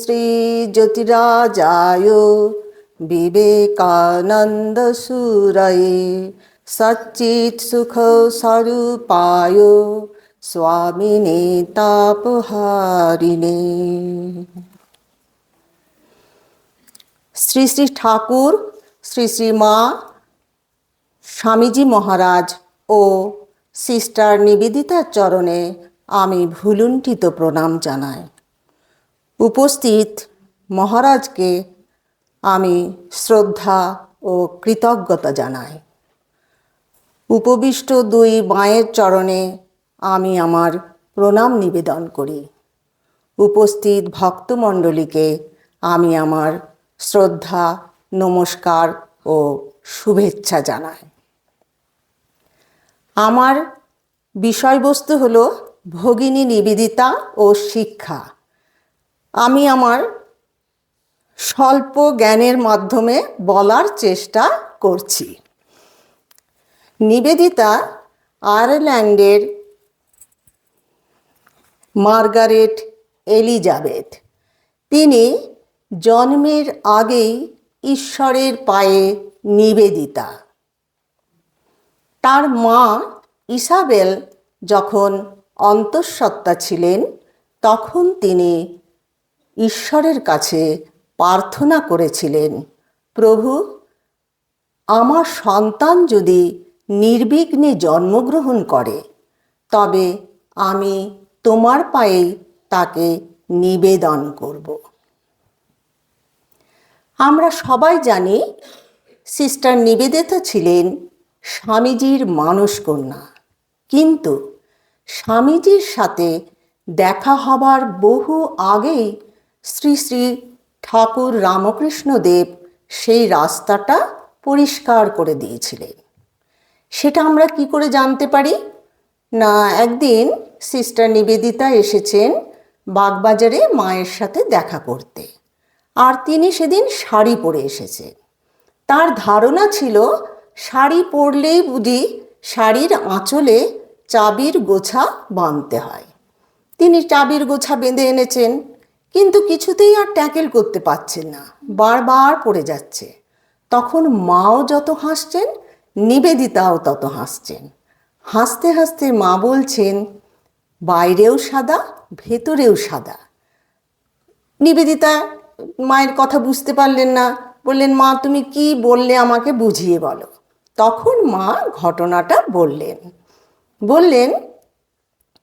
শ্রীজ্যোতিরাজায় বিবেকানন্দসুরয়ে সচ্চিৎ সুখ স্বরূপায় স্বামিনে তাপহারিণে শ্রী শ্রী ঠাকুর শ্রী শ্রী মা স্বামীজি মহারাজ ও সিস্টার নিবেদিতার চরণে আমি ভুলুণ্ঠিত প্রণাম জানাই। উপস্থিত মহারাজকে আমি শ্রদ্ধা ও কৃতজ্ঞতা জানাই। উপবিষ্ট দুই মায়ের চরণে আমি আমার প্রণাম নিবেদন করি। উপস্থিত ভক্তমণ্ডলীকে আমি আমার শ্রদ্ধা, নমস্কার ও শুভেচ্ছা জানাই। আমার বিষয়বস্তু হলো ভগিনী নিবেদিতা ও শিক্ষা। আমি আমার স্বল্প জ্ঞানের মাধ্যমে বলার চেষ্টা করছি। নিবেদিতা আয়ারল্যান্ডের মার্গারেট এলিজাবেথ। তিনি জন্মের আগেই ঈশ্বরের পায়ে নিবেদিতা। তার মা ইসাবেল যখন অন্তঃসত্ত্বা ছিলেন, তখন তিনি ঈশ্বরের কাছে প্রার্থনা করেছিলেন, প্রভু, আমার সন্তান যদি নির্বিঘ্নে জন্মগ্রহণ করে, তবে আমি তোমার পায়েই তাকে নিবেদন করব। আমরা সবাই জানি সিস্টার নিবেদিতা ছিলেন স্বামীজির মানসকন্যা। কিন্তু স্বামীজির সাথে দেখা হবার বহু আগেই শ্রী শ্রী ঠাকুর রামকৃষ্ণ দেব সেই রাস্তাটা পরিষ্কার করে দিয়েছিলেন। সেটা আমরা কি করে জানতে পারি? না, একদিন সিস্টার নিবেদিতা এসেছেন বাগবাজারে মায়ের সাথে দেখা করতে। আর তিনি সেদিন শাড়ি পরে এসেছেন। তার ধারণা ছিল, শাড়ি পরলেই বুঝি শাড়ির আঁচলে চাবির গোছা বাঁধতে হয়। তিনি চাবির গোছা বেঁধে এনেছেন। কিন্তু কিছুতেই আর ট্যাকেল করতে পারছেন না। বারবার পড়ে যাচ্ছে। তখন মাও যত হাসছেন, নিবেদিতাও তত হাসছেন। হাসতে হাসতে মা বলছেন, বাইরেও সাদা, ভেতরেও সাদা। নিবেদিতা মায়ের কথা বুঝতে পারলেন না। বললেন, মা, তুমি কি বললে আমাকে বুঝিয়ে বলো? তখন মা ঘটনাটা বললেন। বললেন,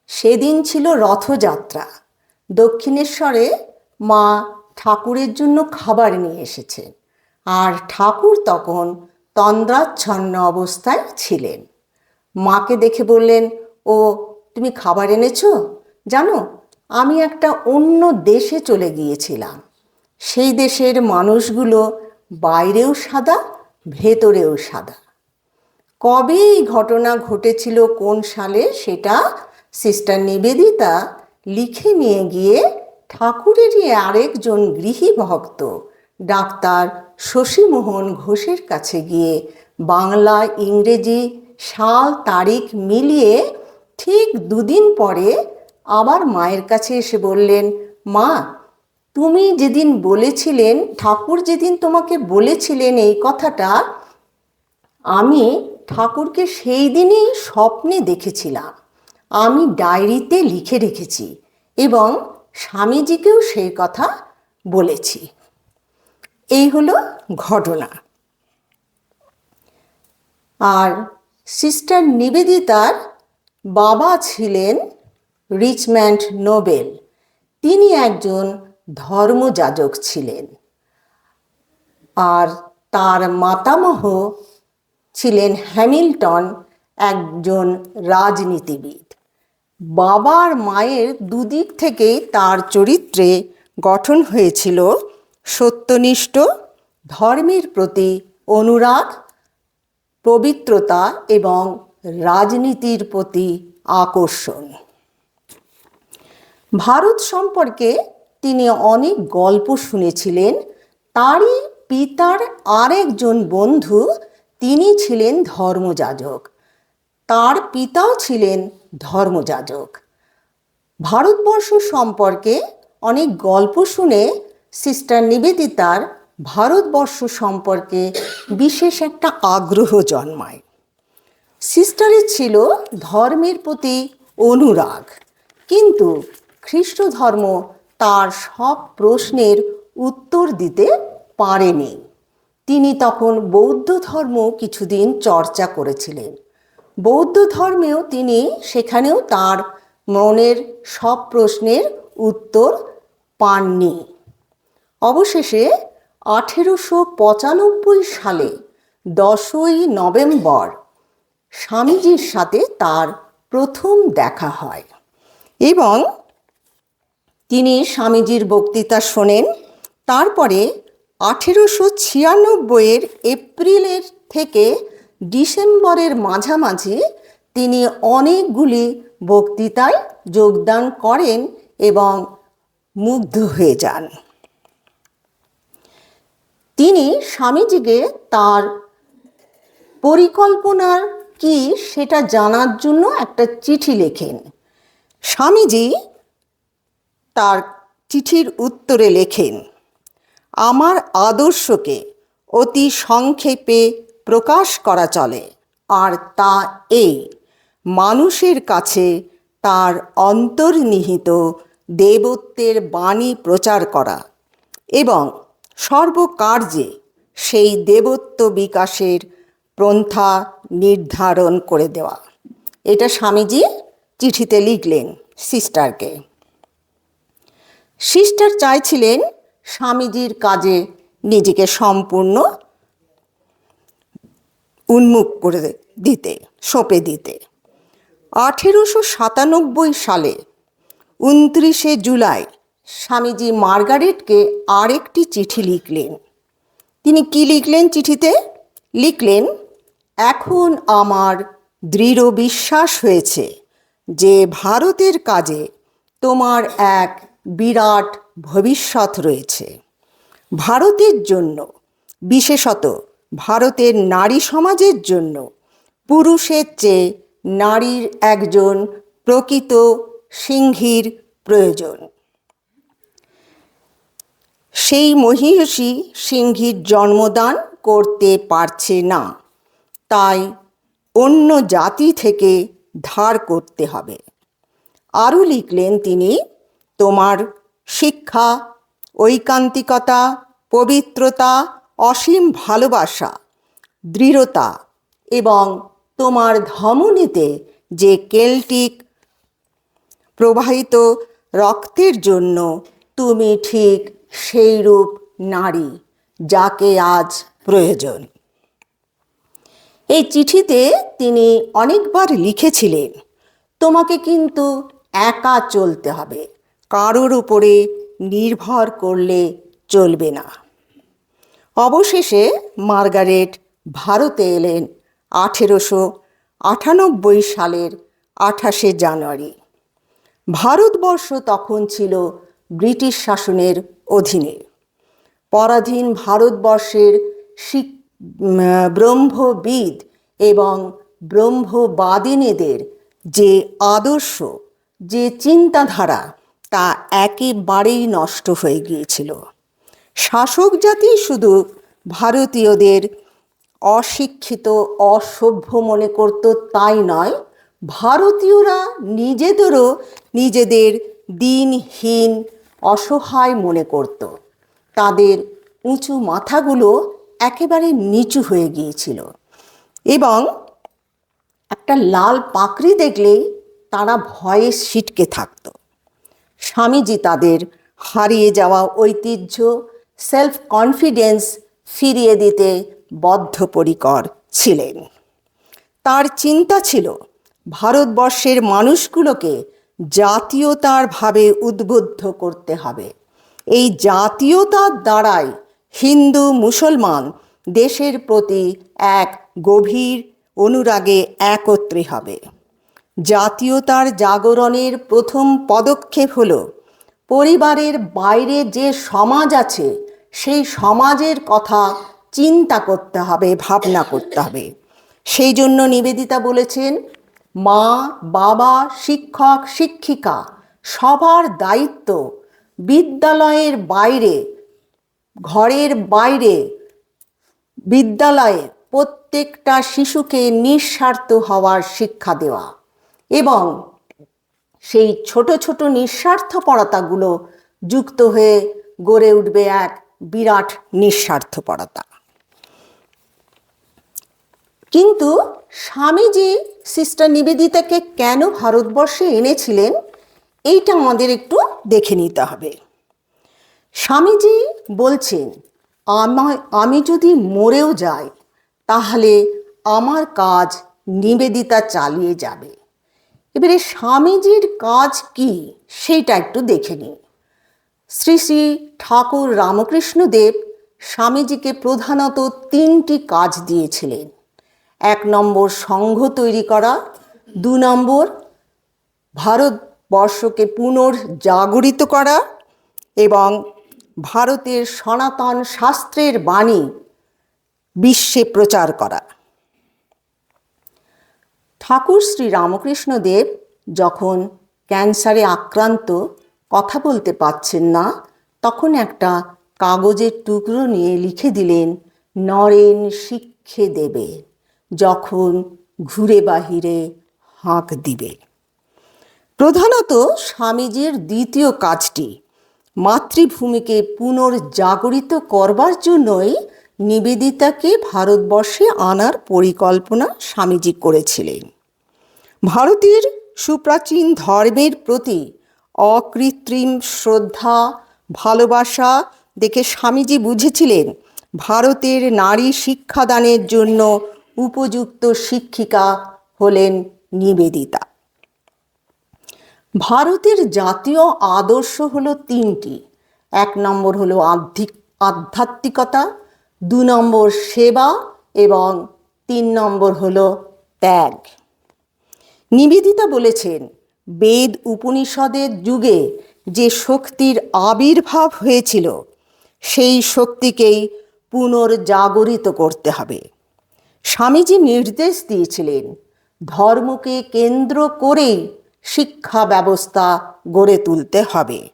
সেদিন ছিল রথযাত্রা। দক্ষিণেশ্বরে মা ঠাকুরের জন্য খাবার নিয়ে এসেছেন আর ঠাকুর তখন তন্দ্রাচ্ছন্ন অবস্থায় ছিলেন। মাকে দেখে বললেন, ও, তুমি খাবার এনেছো? জানো, আমি একটা অন্য দেশে চলে গিয়েছিলাম। সেই দেশের মানুষগুলো বাইরেও সাদা, ভেতরেও সাদা। কবে এই ঘটনা ঘটেছিল, কোন সালে সেটা সিস্টার নিবেদিতা লিখে নিয়ে গিয়ে ঠাকুরেরই আরেকজন গৃহী ভক্ত, ডাক্তার শশীমোহন ঘোষের কাছে গিয়ে বাংলা, ইংরেজি, সাল, তারিখ মিলিয়ে ঠিক দুদিন পরে আবার মায়ের কাছে এসে বললেন, মা, তুমি যেদিন বলেছিলেন, ঠাকুর যেদিন তোমাকে বলেছিলেন এই কথাটা, আমি ঠাকুরকে সেই দিনই স্বপ্নে দেখেছিলাম। আমি ডায়েরিতে লিখে রেখেছি এবং স্বামীজিকেও সেই কথা বলেছি। এই হলো ঘটনা। আর সিস্টার নিবেদিতার বাবা ছিলেন রিচম্যান্ড নোবেল। তিনি একজন ধর্মযাজক ছিলেন। আর তার মাতামহ ছিলেন হ্যামিল্টন, একজন রাজনীতিবিদ। বাবার মায়ের দুদিক থেকেই তার চরিত্রে গঠন হয়েছিল সত্যনিষ্ঠ, ধর্মের প্রতি অনুরাগ, পবিত্রতা এবং রাজনীতির প্রতি আকর্ষণ। ভারত সম্পর্কে তিনি অনেক গল্প শুনেছিলেন। তারই পিতার আরেকজন বন্ধু, তিনি ছিলেন ধর্মযাজক। তার পিতাও ছিলেন ধর্মযাজক। ভারতবর্ষ সম্পর্কে অনেক গল্প শুনে সিস্টার নিবেদিতার ভারতবর্ষ সম্পর্কে বিশেষ একটা আগ্রহ জন্মায়। সিস্টারের ছিল ধর্মের প্রতি অনুরাগ, কিন্তু খ্রিস্ট ধর্ম তার সব প্রশ্নের উত্তর দিতে পারেনি। তিনি তখন বৌদ্ধ ধর্ম কিছুদিন চর্চা করেছিলেন। বৌদ্ধ ধর্মেও তিনি সেখানেও তার মনের সব প্রশ্নের উত্তর পাননি। অবশেষে আঠেরোশো পঁচানব্বই সালে দশই নভেম্বর স্বামীজির সাথে তার প্রথম দেখা হয় এবং তিনি স্বামীজির বক্তৃতা শোনেন। তারপরে আঠেরোশো ছিয়ানব্বইয়ের এপ্রিলের থেকে ডিসেম্বরের মাঝামাঝি তিনি অনেকগুলি বক্তৃতায় যোগদান করেন এবং মুগ্ধ হয়ে যান। তিনি স্বামীজিকে তার পরিকল্পনার কি সেটা জানার জন্য একটা চিঠি লেখেন। স্বামীজি তার চিঠির উত্তরে লেখেন, আমার আদর্শকে অতি সংক্ষেপে প্রকাশ করা চলে। আর তা এই মানুষের কাছে তার অন্তর্নিহিত দেবত্বের বাণী প্রচার করা এবং সর্বকার্যে সেই দেবত্ব বিকাশের পন্থা নির্ধারণ করে দেওয়া। এটা স্বামীজি চিঠিতে লিখলেন সিস্টারকে। সিস্টার চাইছিলেন স্বামীজির কাজে নিজেকে সম্পূর্ণ উন্মুখ করে দিতে, সঁপে দিতে। আঠেরোশো সাতানব্বই সালে উনত্রিশে জুলাই স্বামীজি মার্গারেটকে আরেকটি চিঠি লিখলেন। তিনি কি লিখলেন চিঠিতে? লিখলেন, এখন আমার দৃঢ় বিশ্বাস হয়েছে যে ভারতের কাজে তোমার এক বিরাট ভবিষ্যৎ রয়েছে। ভারতের জন্য, বিশেষত ভারতের নারী সমাজের জন্য পুরুষের চেয়ে নারীর একজন প্রকৃত সিংহীর প্রয়োজন। সেই মহিষী সিংহীর জন্মদান করতে পারছে না। তাই অন্য জাতি থেকে ধার করতে হবে। আরও লিখলেন তিনি, তোমার শিক্ষা, ঐকান্তিকতা, পবিত্রতা অসীম ভালোবাসা, দৃঢ়তা এবং তোমার ধমনীতে যে কেল্টিক প্রবাহিত রক্তের জন্য তুমি ঠিক সেই রূপ নারী যাকে আজ প্রয়োজন। এই চিঠিতে তিনি অনেকবার লিখেছিলেন, তোমাকে কিন্তু একা চলতে হবে, কারোর উপরে নির্ভর করলে চলবে না। অবশেষে মার্গারেট ভারতে এলেন আঠেরোশো আটানব্বই সালের আঠাশে জানুয়ারি। ভারতবর্ষ তখন ছিল ব্রিটিশ শাসনের অধীনে। পরাধীন ভারতবর্ষের ব্রহ্মবিদ এবং ব্রহ্মবাদিনীদের যে আদর্শ, যে চিন্তাধারা তা একেবারেই নষ্ট হয়ে গিয়েছিল। শাসক জাতি শুধু ভারতীয়দের অশিক্ষিত, অসভ্য মনে করত তাই নয়, ভারতীয়রা নিজেদেরও নিজেদের দিনহীন অসহায় মনে করত। তাদের উঁচু মাথাগুলো একেবারে নিচু হয়ে গিয়েছিল এবং একটা লাল পাকড়ি দেখলেই তারা ভয়ে ছিটকে থাকত। স্বামীজি তাদের হারিয়ে যাওয়া ঐতিহ্য সেলফ কনফিডেন্স ফিরিয়ে দিতে বদ্ধপরিকর ছিলেন। তার চিন্তা ছিল ভারতবর্ষের মানুষগুলোকে জাতীয়তার ভাবে উদ্বুদ্ধ করতে হবে। এই জাতীয়তার দ্বারাই হিন্দু মুসলমান দেশের প্রতি এক গভীর অনুরাগে একত্রে হবে। জাতীয়তার জাগরণের প্রথম পদক্ষেপ হল পরিবারের বাইরে যে সমাজ আছে সেই সমাজের কথা চিন্তা করতে হবে, ভাবনা করতে হবে। সেই জন্য নিবেদিতা বলেছেন, মা, বাবা, শিক্ষক, শিক্ষিকা, সবার দায়িত্ব বিদ্যালয়ের বাইরে, ঘরের বাইরে, বিদ্যালয়ে প্রত্যেকটা শিশুকে নিঃস্বার্থ হওয়ার শিক্ষা দেওয়া এবং সেই ছোট ছোট নিঃস্বার্থপরতাগুলো যুক্ত হয়ে গড়ে উঠবে এক বিরাট নিঃস্বার্থপরতা। কিন্তু স্বামীজি সিস্টার নিবেদিতাকে কেন ভারতবর্ষে এনেছিলেন, এইটা আমাদের একটু দেখে নিতে হবে। স্বামীজি বলছেন, আমায়, আমি যদি মরেও যাই, তাহলে আমার কাজ নিবেদিতা চালিয়ে যাবে। এবারে স্বামীজির কাজ কি, সেইটা একটু দেখে নিন শ্রী শ্রী ঠাকুর রামকৃষ্ণদেব স্বামীজিকে প্রধানত তিনটি কাজ দিয়েছিলেন। এক নম্বর সংঘ তৈরি করা, দু নম্বর ভারতবর্ষকে পুনর্জাগরিত করা এবং ভারতের সনাতন শাস্ত্রের বাণী বিশ্বে প্রচার করা। ঠাকুর শ্রী রামকৃষ্ণ দেব যখন ক্যান্সারে আক্রান্ত কথা বলতে পারছেন না। তখন একটা কাগজের টুকরো নিয়ে লিখে দিলেন, নরেন শিক্ষে দেবে, যখন ঘুরে বাহিরে হাঁক দিবে। প্রধানত স্বামীজির দ্বিতীয় কাজটি, মাতৃভূমিকে পুনর্জাগরিত করবার জন্যই নিবেদিতাকে ভারতবর্ষে আনার পরিকল্পনা স্বামীজি করেছিলেন। ভারতের সুপ্রাচীন ধর্মের প্রতি অকৃত্রিম শ্রদ্ধা, ভালোবাসা দেখে স্বামীজি বুঝেছিলেন, ভারতের নারী শিক্ষাদানের জন্য উপযুক্ত শিক্ষিকা হলেন নিবেদিতা। ভারতের জাতীয় আদর্শ হলো তিনটি। এক নম্বর হলো আধ্যাত্মিক, আধ্যাত্মিকতা, দু নম্বর সেবা এবং তিন নম্বর হলো ত্যাগ। নিবেদিতা বলেছেন বেদ উপনিষদের যুগে যে শক্তির আবির্ভাব হয়েছিল, সেই শক্তিকেই পুনর্জাগরিত করতে হবে। স্বামীজি নির্দেশ দিয়েছিলেন, ধর্মকে কেন্দ্র করেই শিক্ষা ব্যবস্থা গড়ে তুলতে হবে,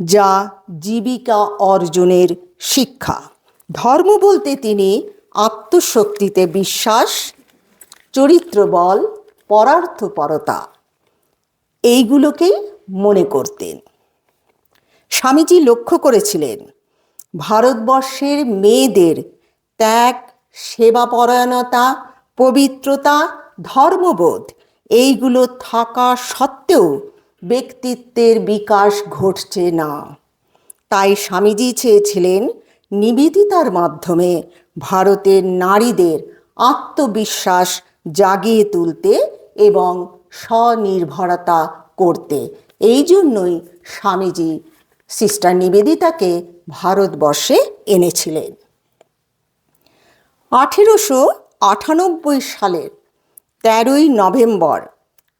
যা জীবিকা অর্জনের শিক্ষা। ধর্ম বলতে তিনি আত্মশক্তিতে বিশ্বাস চরিত্রবল পরার্থপরতা এইগুলোকেই মনে করতেন। স্বামীজি লক্ষ্য করেছিলেন, ভারতবর্ষের মেয়েদের ত্যাগ, সেবাপরায়ণতা, পবিত্রতা, ধর্মবোধ, এইগুলো থাকা সত্ত্বেও ব্যক্তিত্বের বিকাশ ঘটছে না। তাই স্বামীজি চেয়েছিলেন নিবেদিতার মাধ্যমে ভারতের নারীদের আত্মবিশ্বাস জাগিয়ে তুলতে এবং স্বনির্ভরতা করতে। এই জন্যই স্বামীজি সিস্টার নিবেদিতাকে ভারতবর্ষে এনেছিলেন। আঠেরোশো আটানব্বই সালের তেরোই নভেম্বর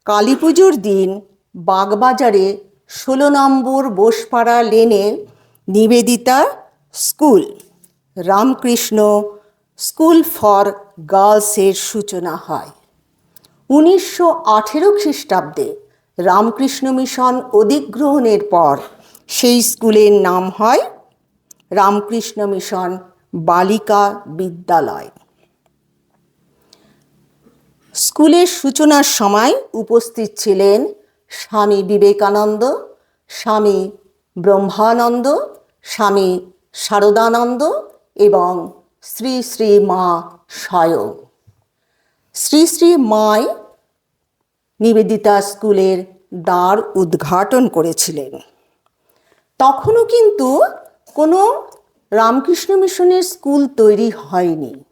কালী পুজোর দিন বাগবাজারে ষোলো নম্বর বোসপাড়া লেনে Nivedita school, Ramakrishna school for গার্লসের সূচনা হয়। উনিশশো আঠেরো খ্রিস্টাব্দে রামকৃষ্ণ মিশন অধিগ্রহণের পর সেই স্কুলের নাম হয় রামকৃষ্ণ মিশন বালিকা বিদ্যালয়। স্কুলের সূচনার সময় উপস্থিত ছিলেন স্বামী বিবেকানন্দ, স্বামী ব্রহ্মানন্দ, স্বামী শারদানন্দ এবং শ্রী শ্রী মা স্বয়ং। শ্রী শ্রী মায় নিবেদিতা স্কুলের দ্বার উদ্ঘাটন করেছিলেন। তখনও কিন্তু কোনো রামকৃষ্ণ মিশনের স্কুল তৈরি হয়নি।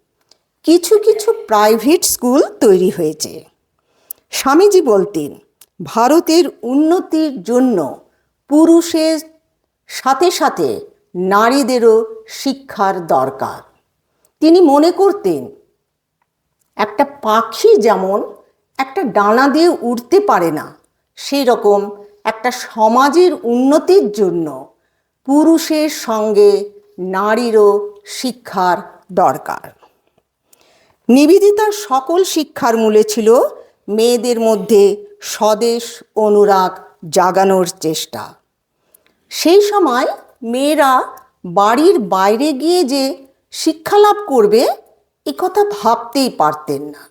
কিছু কিছু প্রাইভেট স্কুল তৈরি হয়েছে। স্বামীজি বলতেন, ভারতের উন্নতির জন্য পুরুষের সাথে সাথে নারীদেরও শিক্ষার দরকার। তিনি মনে করতেন একটা পাখি যেমন একটা ডানা দিয়ে উড়তে পারে না সেই রকম একটা সমাজের উন্নতির জন্য পুরুষের সঙ্গে নারীরও শিক্ষার দরকার। নিবেদিতার সকল শিক্ষার মূলে ছিল মেয়েদের মধ্যে স্বদেশ অনুরাগ জাগানোর চেষ্টা। সেই সময় মেয়েরা বাড়ির বাইরে গিয়ে যে শিক্ষালাভ করবে এ কথা ভাবতেই পারতেন না।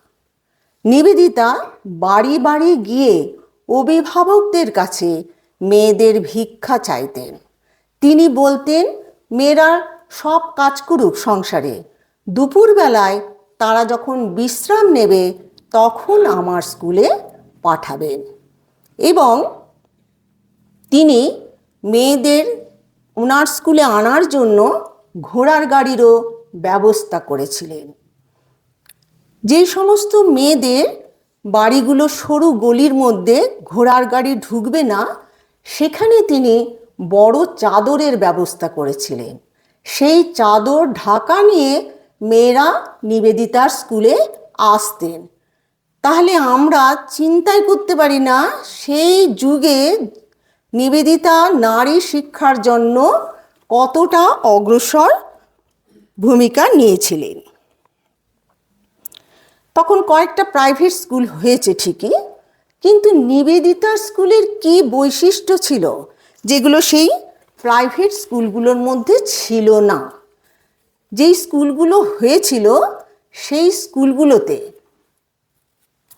নিবেদিতা বাড়ি বাড়ি গিয়ে অভিভাবকদের কাছে মেয়েদের ভিক্ষা চাইতেন। তিনি বলতেন, মেয়েরা সব কাজ করুক সংসারে। দুপুরবেলায় তারা যখন বিশ্রাম নেবে, তখন আমার স্কুলে পাঠাবেন। এবং তিনি মেয়েদের ওনার স্কুলে আনার জন্য ঘোড়ার গাড়িরও ব্যবস্থা করেছিলেন। যে সমস্ত মেয়েদের বাড়িগুলো সরু গলির মধ্যে ঘোড়ার গাড়ি ঢুকবে না, সেখানে তিনি বড় চাদরের ব্যবস্থা করেছিলেন। সেই চাদর ঢাকা নিয়ে মেয়েরা নিবেদিতার স্কুলে আসতেন। তাহলে আমরা চিন্তাই করতে পারি না, সেই যুগে নিবেদিতা নারী শিক্ষার জন্য কতটা অগ্রসর ভূমিকা নিয়েছিলেন। তখন কয়েকটা প্রাইভেট স্কুল হয়েছে ঠিকই, কিন্তু নিবেদিতার স্কুলের কি বৈশিষ্ট্য ছিল যেগুলো সেই প্রাইভেট স্কুলগুলোর মধ্যে ছিল না? যেই স্কুলগুলো হয়েছিল সেই স্কুলগুলোতে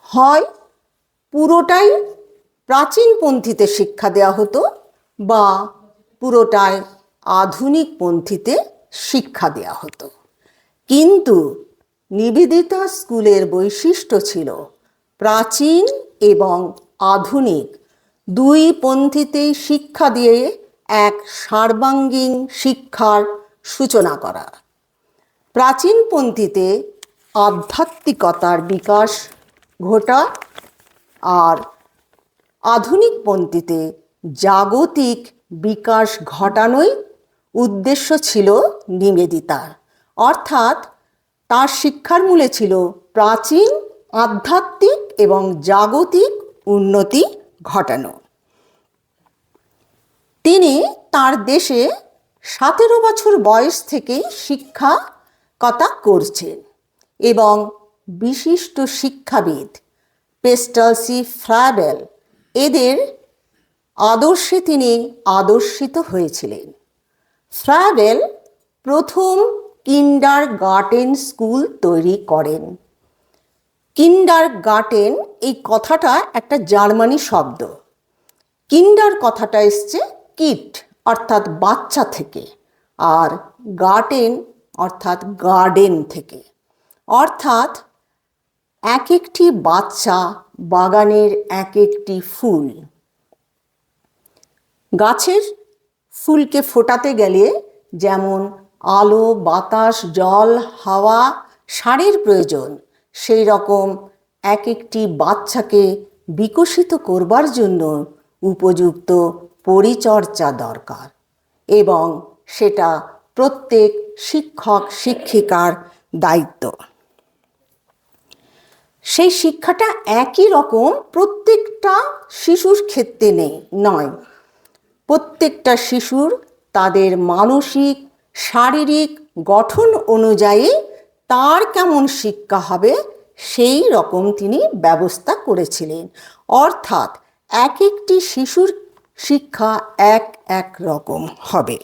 হয় পুরোটাই প্রাচীন পন্থীতে শিক্ষা দেওয়া হতো বা পুরোটাই আধুনিক পন্থীতে শিক্ষা দেওয়া হতো। কিন্তু নিবেদিতা স্কুলের বৈশিষ্ট্য ছিল প্রাচীন এবং আধুনিক। দুই পন্থীতেই শিক্ষা দিয়ে এক সার্বাঙ্গীন শিক্ষার সূচনা করা। প্রাচীন পন্থীতে আধ্যাত্মিকতার বিকাশ ঘটা আর আধুনিক পন্থীতে জাগতিক বিকাশ ঘটানোই উদ্দেশ্য ছিল নিবেদিতার। অর্থাৎ তার শিক্ষার মূলে ছিল প্রাচীন, আধ্যাত্মিক এবং জাগতিক উন্নতি ঘটানো। তিনি তার দেশে সতেরো বছর বয়স থেকেই শিক্ষা কথা করছেন এবং বিশিষ্ট শিক্ষাবিদ পেস্টালসি ফ্রাবেল এদের আদর্শে তিনি আদর্শিত হয়েছিলেন। ফ্রাবেল প্রথম কিন্ডার গার্টেন স্কুল তৈরি করেন। কিন্ডার গার্টেন এই কথাটা একটা জার্মানি শব্দ। কিন্ডার কথাটা এসছে কিট, অর্থাৎ বাচ্চা থেকে, আর গার্ডেন অর্থাৎ গার্ডেন থেকে। অর্থাৎ এক একটি বাচ্চা বাগানের এক একটি ফুল। গাছের ফুলকে ফোটাতে গেলে যেমন আলো, বাতাস, জল, হাওয়া সারের প্রয়োজন। সেই রকম এক একটি বাচ্চাকে বিকশিত করবার জন্য উপযুক্ত পরিচর্যা দরকার এবং সেটা প্রত্যেক শিক্ষক, শিক্ষিকার দায়িত্ব। সেই শিক্ষাটা একই রকম প্রত্যেকটা শিশুর ক্ষেত্রে নেই, নয়। প্রত্যেকটা শিশুর তাদের মানসিক শারীরিক গঠন অনুযায়ী তার কেমন শিক্ষা হবে, সেই রকম তিনি ব্যবস্থা করেছিলেন। অর্থাৎ এক একটি শিশুর শিক্ষা এক এক রকম হবে।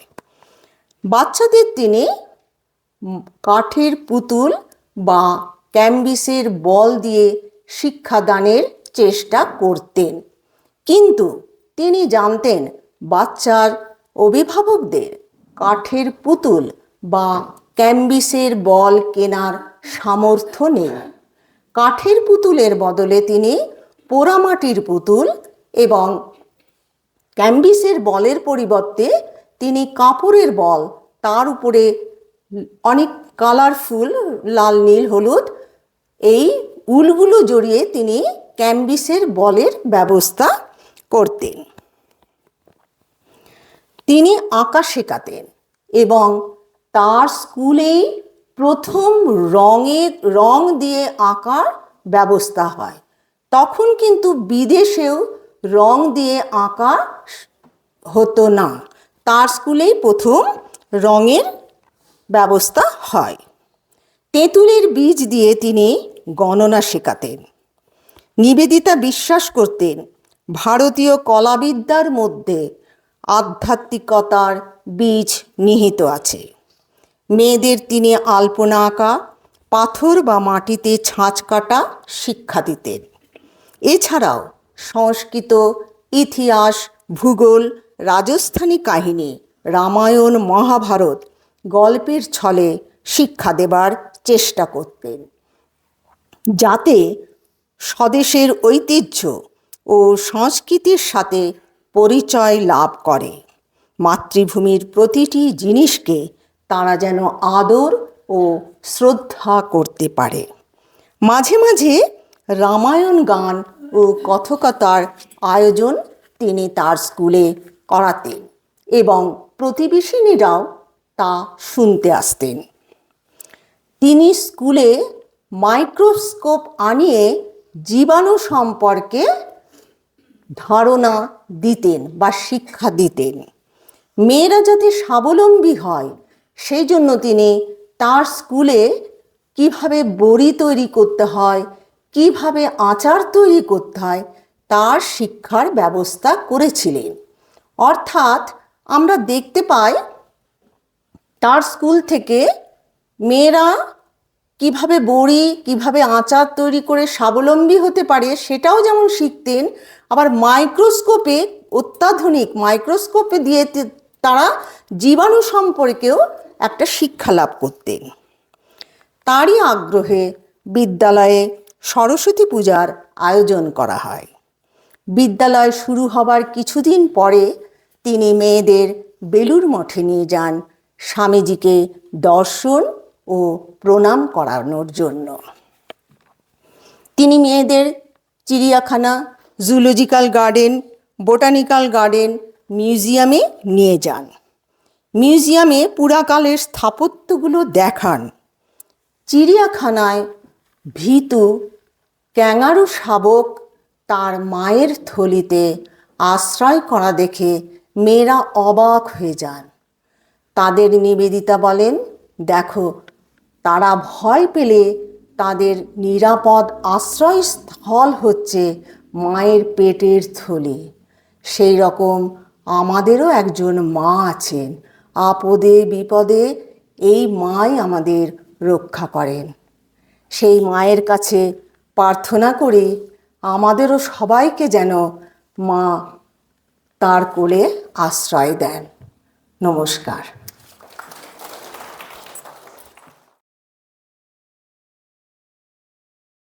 বাচ্চাদের তিনি কাঠের পুতুল বা ক্যাম্বিসের বল দিয়ে শিক্ষাদানের চেষ্টা করতেন। কিন্তু তিনি জানতেন বাচ্চার অভিভাবকদের কাঠের পুতুল বা ক্যাম্বিসের বল কেনার সামর্থ্য নেই। কাঠের পুতুলের বদলে তিনি পোড়ামাটির পুতুল এবং ক্যাম্বিসের বলের পরিবর্তে তিনি কাপড়ের বল, তার উপরে অনেক কালারফুল লাল, নীল, হলুদ, এই উলগুলো জড়িয়ে তিনি ক্যাম্বিসের বলের ব্যবস্থা করতেন। তিনি আঁকা শেখাতেন এবং তার স্কুলেই প্রথম রঙের রং দিয়ে আঁকার ব্যবস্থা হয়। তখন কিন্তু বিদেশেও রং দিয়ে আঁকা হতো না। তার স্কুলেই প্রথম রঙের ব্যবস্থা হয়। তেঁতুলের বীজ দিয়ে তিনি গণনা শেখাতেন। নিবেদিতা বিশ্বাস করতেন, ভারতীয় কলাবিদ্যার মধ্যে আধ্যাত্মিকতার বীজ নিহিত আছে। মেয়েদের তিনি আলপনা আঁকা, পাথর বা মাটিতে ছাঁচ কাটা শিক্ষা দিতেন। এছাড়াও সংস্কৃত, ইতিহাস, ভূগোল, রাজস্থানী কাহিনী, রামায়ণ, মহাভারত গল্পের ছলে শিক্ষা দেবার চেষ্টা করতেন। যাতে স্বদেশের ঐতিহ্য ও সংস্কৃতির সাথে পরিচয় লাভ করে। মাতৃভূমির প্রতিটি জিনিসকে তারা যেন আদর ও শ্রদ্ধা করতে পারে। মাঝে মাঝে রামায়ণ গান ও কথকতার আয়োজন তিনি তার স্কুলে করাতেন এবং প্রতিবেশিনীরাও তা শুনতে আসতেন। তিনি স্কুলে মাইক্রোস্কোপ আনিয়ে জীবাণু সম্পর্কে ধারণা দিতেন বা শিক্ষা দিতেন। মেয়েরা যাতে স্বাবলম্বী হয়, সেই জন্য তিনি তার স্কুলে কীভাবে বড়ি তৈরি করতে হয়, কীভাবে আচার তৈরি করতে হয়, তার শিক্ষার ব্যবস্থা করেছিলেন। অর্থাৎ আমরা দেখতে পাই, তার স্কুল থেকে মেয়েরা কীভাবে বড়ি, কীভাবে আচার তৈরি করে স্বাবলম্বী হতে পারে, সেটাও যেমন শিখতেন আবার মাইক্রোস্কোপে, অত্যাধুনিক মাইক্রোস্কোপে দিয়ে তারা জীবাণু সম্পর্কেও একটা শিক্ষা লাভ করতেন। তারই আগ্রহে বিদ্যালয়ে সরস্বতী পূজার আয়োজন করা হয়। বিদ্যালয় শুরু হবার কিছুদিন পরে তিনি মেয়েদের বেলুর মঠে নিয়ে যান স্বামীজিকে দর্শন ও প্রণাম করানোর জন্য। তিনি মেয়েদের চিড়িয়াখানা জুলজিক্যাল গার্ডেন বোটানিক্যাল গার্ডেন মিউজিয়ামে নিয়ে যান। মিউজিয়ামে পুরাকালের স্থাপত্যগুলো দেখান। চিড়িয়াখানায় ভীতু, ক্যাঙারু শাবক তার মায়ের থলিতে আশ্রয় করা দেখে মেয়েরা অবাক হয়ে যান। তাদের নিবেদিতা বলেন, দেখো, তারা ভয় পেলে তাদের নিরাপদ আশ্রয়স্থল হচ্ছে মায়ের পেটের থলি। সেই রকম আমাদেরও একজন মা আছেন। আপদে বিপদে এই মাই আমাদের রক্ষা করেন। সেই মায়ের কাছে প্রার্থনা করি, আমাদেরও সবাইকে যেন মা তার কোলে আশ্রয় দেন। নমস্কার।